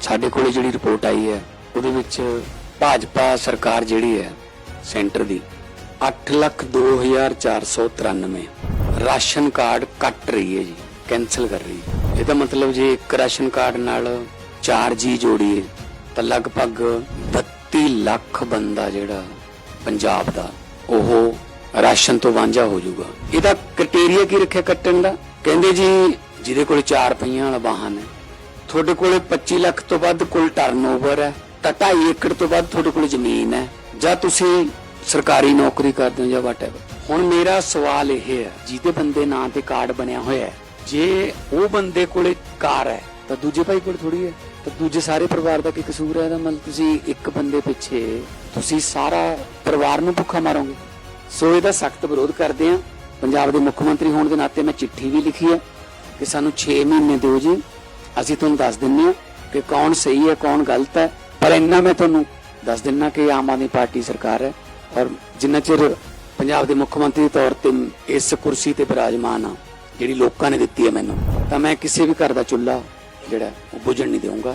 ਸਾਡੇ ਕੋਲੇ ਜਿਹੜੀ ਰਿਪੋਰਟ ਆਈ ਹੈ, ਉਹਦੇ ਵਿੱਚ ਭਾਜਪਾ ਸਰਕਾਰ ਜਿਹੜੀ ਹੈ ਸੈਂਟਰ ਦੀ 802493 ਰਾਸ਼ਨ ਕਾਰਡ ਕੱਟ ਰਹੀ ਹੈ ਜੀ ਕੈਨਸਲ ਕਰ ਰਹੀ ਹੈ। ਇਹਦਾ ਮਤਲਬ ਜੇ ਇੱਕ ਰਾਸ਼ਨ ਕਾਰਡ ਨਾਲ 4 ਜੀ ਜੋੜੀਏ, ਤਾਂ ਲਗਭਗ 32 ਲੱਖ ਬੰਦਾ ਜਿਹੜਾ ਪੰਜਾਬ ਦਾ, ਉਹ ਰਾਸ਼ਨ ਤੋਂ ਵਾਂਝਾ ਹੋ ਜਾਊਗਾ। ਇਹਦਾ ਕ੍ਰਾਈਟੇਰੀਆ ਕੀ ਰੱਖਿਆ ਕੱਟਣ ਦਾ? ਕਹਿੰਦੇ ਜੀ, ਜਿਹਦੇ ਕੋਲ 4 ਪਹੀਆਂ ਵਾਲਾ ਵਾਹਨ ਹੈ ਤੁਹਾਡੇ ਕੋਲੇ 25 ਲੱਖ ਤੋਂ ਵੱਧ ਕੁੱਲ ਟਰਨਓਵਰ ਹੈ ਤਾਂ 2.5 ਏਕੜ ਤੋਂ ਵੱਧ ਤੁਹਾਡੇ ਕੋਲ ਜ਼ਮੀਨ ਹੈ ਜਾਂ ਤੁਸੀਂ ਸਰਕਾਰੀ ਨੌਕਰੀ ਕਰਦੇ ਹੋ ਜਾਂ ਵਾਟਐਵਰ ਹੁਣ ਮੇਰਾ ਸਵਾਲ ਇਹ ਹੈ, ਜਿਹਦੇ ਬੰਦੇ ਨਾਂ ਤੇ ਕਾਰਡ ਬਣਿਆ ਹੋਇਆ ਹੈ, ਜੇ ਉਹ ਬੰਦੇ ਕੋਲੇ ਕਾਰ ਹੈ, ਤਾਂ ਦੂਜੇ ਭਾਈ ਕੋਲ ਥੋੜੀ ਹੈ। ਤਾਂ ਦੂਜੇ ਸਾਰੇ ਪਰਿਵਾਰ ਦਾ ਕੀ ਕਸੂਰ ਹੈ? ਇਹਦਾ ਮਤਲਬ ਤੁਸੀਂ ਇੱਕ ਬੰਦੇ ਪਿੱਛੇ ਤੁਸੀਂ ਸਾਰਾ ਪਰਿਵਾਰ ਨੂੰ ਭੁੱਖਾ ਮਾਰੋਗੇ। ਸੋ ਇਹਦਾ ਸਖਤ ਵਿਰੋਧ ਕਰਦੇ ਆ ਪੰਜਾਬ ਦੇ ਮੁੱਖ ਮੰਤਰੀ ਹੋਣ ਦੇ ਨਾਤੇ ਮੈਂ ਚਿੱਠੀ ਵੀ ਲਿਖੀ ਹੈ ਕਿ ਸਾਨੂੰ 6 ਮਹੀਨੇ ਦਿਓ ਜੀ। ਅਸੀਂ ਤੁਹਾਨੂੰ ਦੱਸ ਦਿੰਨੇ ਆ ਕਿ ਕੌਣ ਸਹੀ ਹੈ, ਕੌਣ ਗਲਤ ਹੈ। ਪਰ ਇੰਨਾ ਮੈਂ ਤੁਹਾਨੂੰ ਦੱਸ ਦਿੰਨਾ ਕਿ ਆਮ ਆਦਮੀ ਪਾਰਟੀ ਸਰਕਾਰ ਹੈ ਔਰ ਜਿੰਨਾ ਚਿਰ ਪੰਜਾਬ ਦੇ ਮੁੱਖ ਮੰਤਰੀ ਦੇ ਤੌਰ ਤੇ ਇਸ ਕੁਰਸੀ ਤੇ ਬਿਰਾਜਮਾਨ ਆ ਜਿਹੜੀ ਲੋਕਾਂ ਨੇ ਦਿੱਤੀ ਹੈ ਮੈਨੂੰ, ਤਾਂ ਮੈਂ ਕਿਸੇ ਵੀ ਘਰ ਦਾ ਚੁੱਲ੍ਹਾ ਜਿਹੜਾ ਉਹ ਬੁਝਣ ਨਹੀਂ ਦੇਵਾਂਗਾ